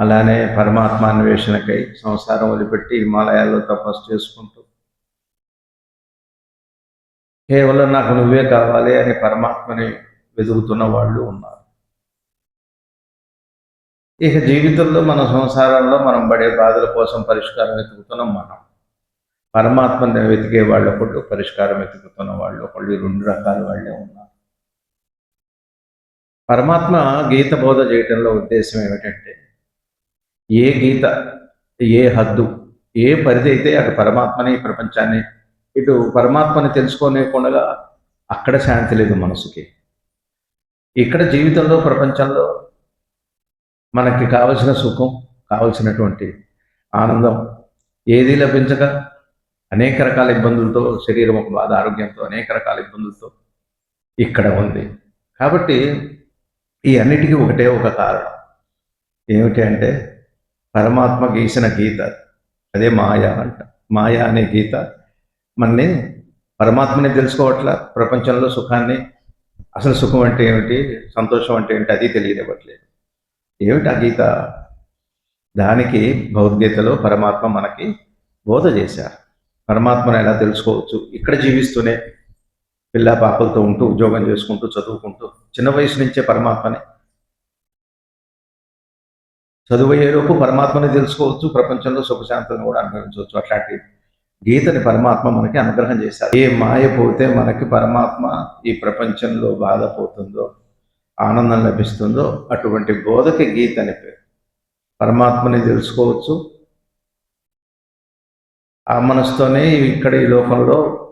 అలానే పరమాత్మ అన్వేషణకై సంసారం వదిలిపెట్టి హిమాలయాల్లో తపస్సు చేసుకుంటూ. కేవలం నాకు నువ్వే కావాలి అని పరమాత్మని వెతుకుతున్న వాళ్ళు ఉన్నారు. ఇక జీవితంలో మన సంసారంలో మనం పడే బాధల కోసం పరిష్కారం వెతుకుతున్నాం మనం. పరమాత్మని వెతికే వాళ్ళు ఒకళ్ళు పరిష్కారం వెతుకుతున్న వాళ్ళు ఒకళ్ళు రెండు రకాల వాళ్ళే ఉన్నారు. పరమాత్మ గీత బోధ చేయటంలో ఉద్దేశం ఏమిటంటే ఏ గీత ఏ హద్దు ఏ పరిధి అయితే అటు పరమాత్మని ప్రపంచాన్ని ఇటు పరమాత్మని తెలుసుకోలేకుండా అక్కడ శాంతి లేదు మనసుకి. ఇక్కడ జీవితంలో ప్రపంచంలో మనకి కావలసిన సుఖం కావలసినటువంటి ఆనందం ఏది లభించక అనేక రకాల ఇబ్బందులతో శరీరం ఒక బాధ ఆరోగ్యంతో అనేక రకాల ఇబ్బందులతో ఇక్కడ ఉంది. కాబట్టి ఈ అన్నిటికీ ఒకటే ఒక కారణం. ఏమిటి అంటే పరమాత్మ గీసిన గీత. అదే మాయ అంట. మాయ అనే గీత. మనని పరమాత్మని తెలుసుకోవట్ల? ప్రపంచంలో సుఖాన్ని? అసలు సుఖం అంటే ఏమిటి? సంతోషం అంటే ఏమిటి? అది తెలియనివ్వట్లేదు. ఏమిటి ఆ గీత? దానికి భగవద్గీతలో పరమాత్మ మనకి బోధ చేశారు. పరమాత్మను ఎలా తెలుసుకోవచ్చు? ఇక్కడ జీవిస్తూనే పిల్ల పాపలతో ఉంటూ ఉద్యోగం చేసుకుంటూ చదువుకుంటూ చిన్న వయసు నుంచే పరమాత్మని చదువయ్యేలోపు పరమాత్మని తెలుసుకోవచ్చు ప్రపంచంలో సుఖశాంతులను కూడా అనుభవించవచ్చు. అట్లాంటి గీతని పరమాత్మ మనకి అనుగ్రహం చేశారు. ఏ మాయ పోతే మనకి పరమాత్మ ఈ ప్రపంచంలో బాధపోతుందో ఆనందం లభిస్తుందో అటువంటి బోధకి గీత అని పేరు. పరమాత్మని తెలుసుకోవచ్చు. ఆ మనసుతోనే ఇక్కడ ఈ లోకంలో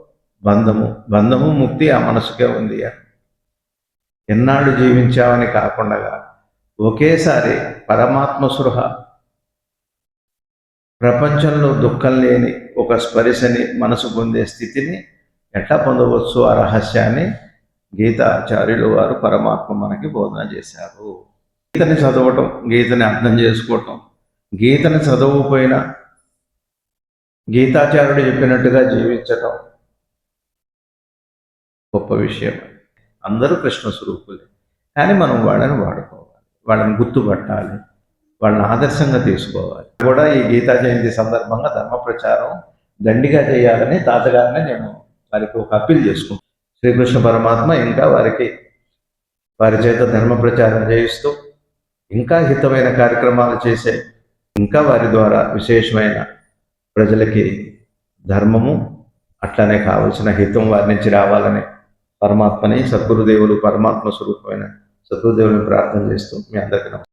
బంధము బంధము ముక్తి ఆ మనసుకే ఉంది. అని ఎన్నాళ్ళు జీవించావని కాకుండా ఒకేసారి పరమాత్మ సృహ. ప్రపంచంలో దుఃఖం లేని ఒక స్పరిశని మనసు పొందే స్థితిని ఎట్లా పొందవచ్చు ఆ రహస్యాన్ని గీతాచార్యులు వారు పరమాత్మ మనకి బోధన చేశారు. గీతని చదవటం గీతని అర్థం చేసుకోవటం గీతని చదవకపోయినా గీతాచార్యుడు చెప్పినట్టుగా జీవించటం గొప్ప విషయం. అందరూ కృష్ణ స్వరూపులే. కానీ మనం వాళ్ళని వాడుకోం. వాళ్ళని గుర్తుపట్టాలి వాళ్ళని ఆదర్శంగా తీసుకోవాలి. కూడా ఈ గీతా జయంతి సందర్భంగా ధర్మ ప్రచారం దండిగా చేయాలని తాతగారిని నేను వారికి ఒక అప్పీల్ చేసుకుంటాను శ్రీకృష్ణ పరమాత్మ ఇంకా వారికి వారి చేత ధర్మ ప్రచారం చేయిస్తూ ఇంకా హితమైన కార్యక్రమాలు చేసే ఇంకా వారి ద్వారా విశేషమైన ప్రజలకి ధర్మము అట్లనే కావలసిన హితం వారి నుంచి రావాలని పరమాత్మని సద్గురుదేవులు పరమాత్మ స్వరూపమైన సద్గురుదేవుని ప్రార్థన చేస్తూ మీ అందరికీ